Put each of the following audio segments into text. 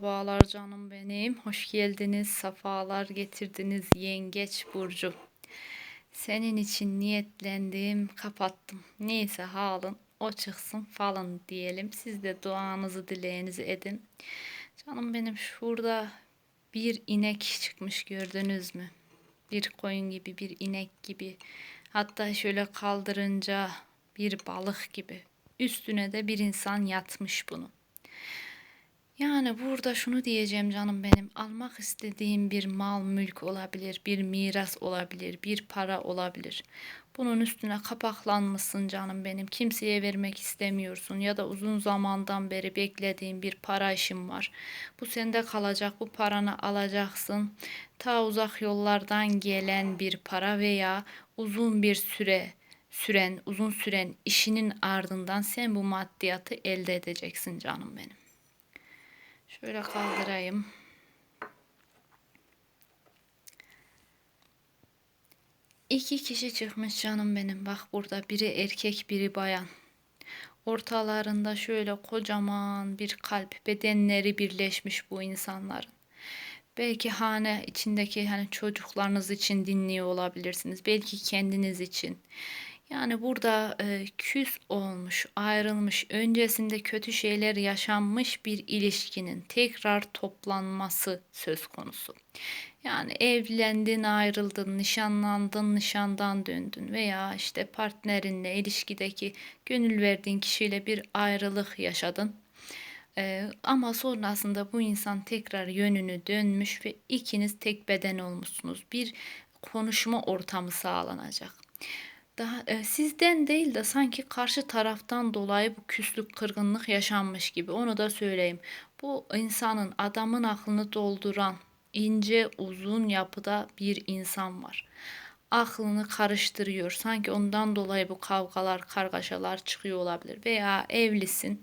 Merhabalar canım benim. Hoş geldiniz. Safalar getirdiniz Yengeç Burcu. Senin için niyetlendim, kapattım. Neyse halın o çıksın falan diyelim. Siz de duanızı, dileğinizi edin. Canım benim şurada bir inek çıkmış gördünüz mü? Bir koyun gibi, bir inek gibi. Hatta şöyle kaldırınca bir balık gibi. Üstüne de bir insan yatmış bunu. Yani burada şunu diyeceğim canım benim. Almak istediğim bir mal, mülk olabilir, bir miras olabilir, bir para olabilir. Bunun üstüne kapaklanmışsın canım benim. Kimseye vermek istemiyorsun ya da uzun zamandan beri beklediğin bir para işin var. Bu sende kalacak. Bu paranı alacaksın. Ta uzak yollardan gelen bir para veya uzun bir süre süren, uzun süren işinin ardından sen bu maddiyatı elde edeceksin canım benim. Şöyle kaldırayım. İki kişi çıkmış canım benim. Bak burada biri erkek biri bayan. Ortalarında şöyle kocaman bir kalp bedenleri birleşmiş bu insanların. Belki hane içindeki hani çocuklarınız için dinliyor olabilirsiniz. Belki kendiniz için. Yani burada e, küs olmuş, ayrılmış, öncesinde kötü şeyler yaşanmış bir ilişkinin tekrar toplanması söz konusu. Yani evlendin, ayrıldın, nişanlandın, nişandan döndün veya işte partnerinle ilişkideki gönül verdiğin kişiyle bir ayrılık yaşadın. Ee, ama sonrasında bu insan tekrar yönünü dönmüş ve ikiniz tek beden olmuşsunuz. Bir konuşma ortamı sağlanacak daha e, sizden değil de sanki karşı taraftan dolayı bu küslük, kırgınlık yaşanmış gibi. Onu da söyleyeyim. Bu insanın, adamın aklını dolduran ince, uzun yapıda bir insan var. Aklını karıştırıyor. Sanki ondan dolayı bu kavgalar, kargaşalar çıkıyor olabilir. Veya evlisin.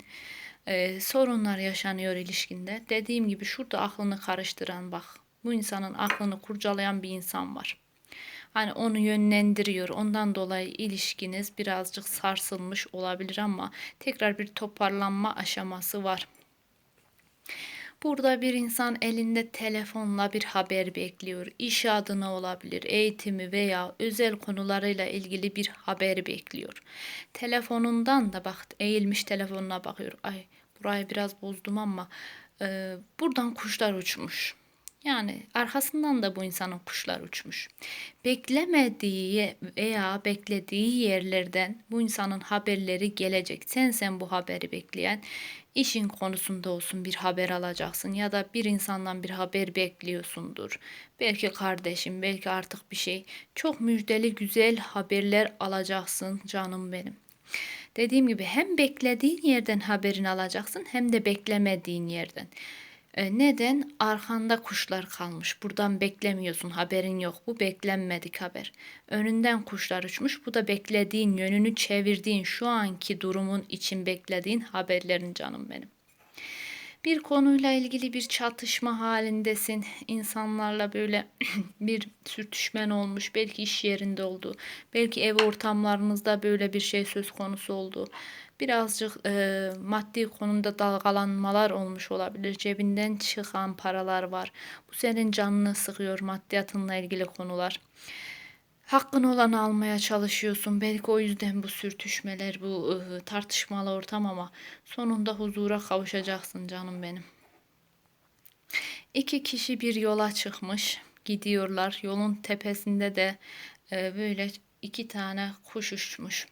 E, sorunlar yaşanıyor ilişkinde. Dediğim gibi şurada aklını karıştıran bak. Bu insanın aklını kurcalayan bir insan var. Hani onu yönlendiriyor. Ondan dolayı ilişkiniz birazcık sarsılmış olabilir ama tekrar bir toparlanma aşaması var. Burada bir insan elinde telefonla bir haber bekliyor. İş adına olabilir, eğitimi veya özel konularıyla ilgili bir haber bekliyor. Telefonundan da bak eğilmiş telefonuna bakıyor. Ay burayı biraz bozdum ama e, buradan kuşlar uçmuş. Yani arkasından da bu insanın kuşlar uçmuş. Beklemediği veya beklediği yerlerden bu insanın haberleri gelecek. Sen sen bu haberi bekleyen işin konusunda olsun bir haber alacaksın ya da bir insandan bir haber bekliyorsundur. Belki kardeşim, belki artık bir şey. Çok müjdeli güzel haberler alacaksın canım benim. Dediğim gibi hem beklediğin yerden haberini alacaksın hem de beklemediğin yerden. E, neden? Arkanda kuşlar kalmış. Buradan beklemiyorsun. Haberin yok. Bu beklenmedik haber. Önünden kuşlar uçmuş. Bu da beklediğin, yönünü çevirdiğin, şu anki durumun için beklediğin haberlerin canım benim. Bir konuyla ilgili bir çatışma halindesin. İnsanlarla böyle bir sürtüşmen olmuş. Belki iş yerinde oldu. Belki ev ortamlarınızda böyle bir şey söz konusu oldu birazcık e, maddi konuda dalgalanmalar olmuş olabilir. Cebinden çıkan paralar var. Bu senin canını sıkıyor maddiyatınla ilgili konular. Hakkın olanı almaya çalışıyorsun. Belki o yüzden bu sürtüşmeler, bu e, tartışmalı ortam ama sonunda huzura kavuşacaksın canım benim. İki kişi bir yola çıkmış gidiyorlar. Yolun tepesinde de böyle iki tane kuş uçmuş.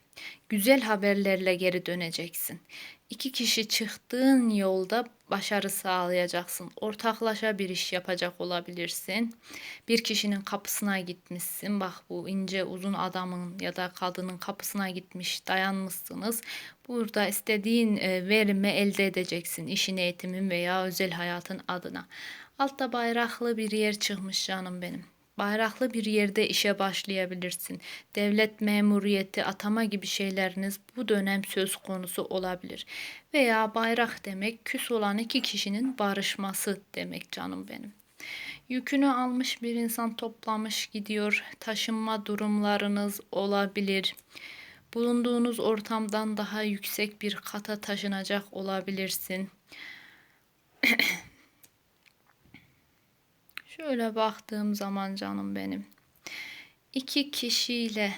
Güzel haberlerle geri döneceksin. İki kişi çıktığın yolda başarı sağlayacaksın. Ortaklaşa bir iş yapacak olabilirsin. Bir kişinin kapısına gitmişsin. Bak bu ince uzun adamın ya da kadının kapısına gitmiş dayanmışsınız. Burada istediğin e, verimi elde edeceksin. İşin eğitimin veya özel hayatın adına. Altta bayraklı bir yer çıkmış canım benim bayraklı bir yerde işe başlayabilirsin. Devlet memuriyeti, atama gibi şeyleriniz bu dönem söz konusu olabilir. Veya bayrak demek küs olan iki kişinin barışması demek canım benim. Yükünü almış bir insan toplamış gidiyor. Taşınma durumlarınız olabilir. Bulunduğunuz ortamdan daha yüksek bir kata taşınacak olabilirsin. Şöyle baktığım zaman canım benim. iki kişiyle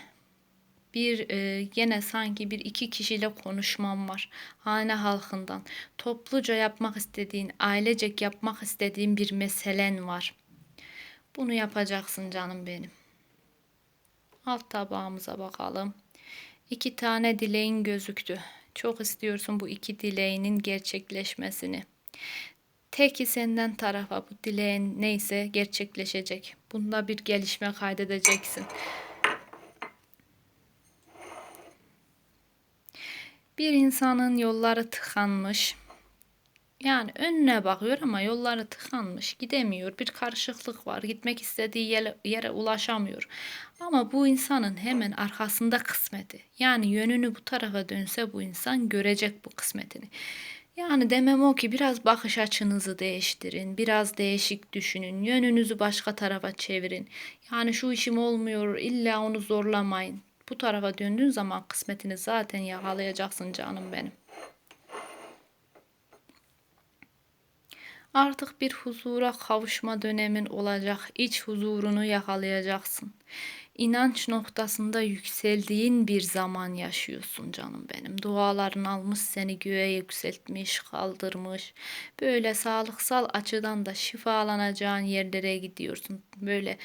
bir e, gene sanki bir iki kişiyle konuşmam var. Hane halkından. Topluca yapmak istediğin, ailecek yapmak istediğin bir meselen var. Bunu yapacaksın canım benim. Alt tabağımıza bakalım. İki tane dileğin gözüktü. Çok istiyorsun bu iki dileğinin gerçekleşmesini. Teki senden tarafa bu dileğin neyse gerçekleşecek. Bunda bir gelişme kaydedeceksin. Bir insanın yolları tıkanmış. Yani önüne bakıyor ama yolları tıkanmış. Gidemiyor. Bir karışıklık var. Gitmek istediği yere, yere ulaşamıyor. Ama bu insanın hemen arkasında kısmeti. Yani yönünü bu tarafa dönse bu insan görecek bu kısmetini. Yani demem o ki biraz bakış açınızı değiştirin, biraz değişik düşünün, yönünüzü başka tarafa çevirin. Yani şu işim olmuyor, illa onu zorlamayın. Bu tarafa döndüğün zaman kısmetini zaten yakalayacaksın canım benim. Artık bir huzura kavuşma dönemin olacak. İç huzurunu yakalayacaksın. İnanç noktasında yükseldiğin bir zaman yaşıyorsun canım benim. Duaların almış seni göğe yükseltmiş, kaldırmış. Böyle sağlıksal açıdan da şifalanacağın yerlere gidiyorsun. Böyle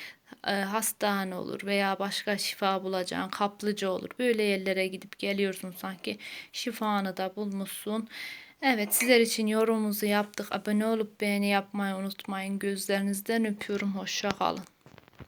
e, hastane olur veya başka şifa bulacağın kaplıca olur. Böyle yerlere gidip geliyorsun sanki şifanı da bulmuşsun. Evet sizler için yorumumuzu yaptık. Abone olup beğeni yapmayı unutmayın. Gözlerinizden öpüyorum. Hoşça kalın.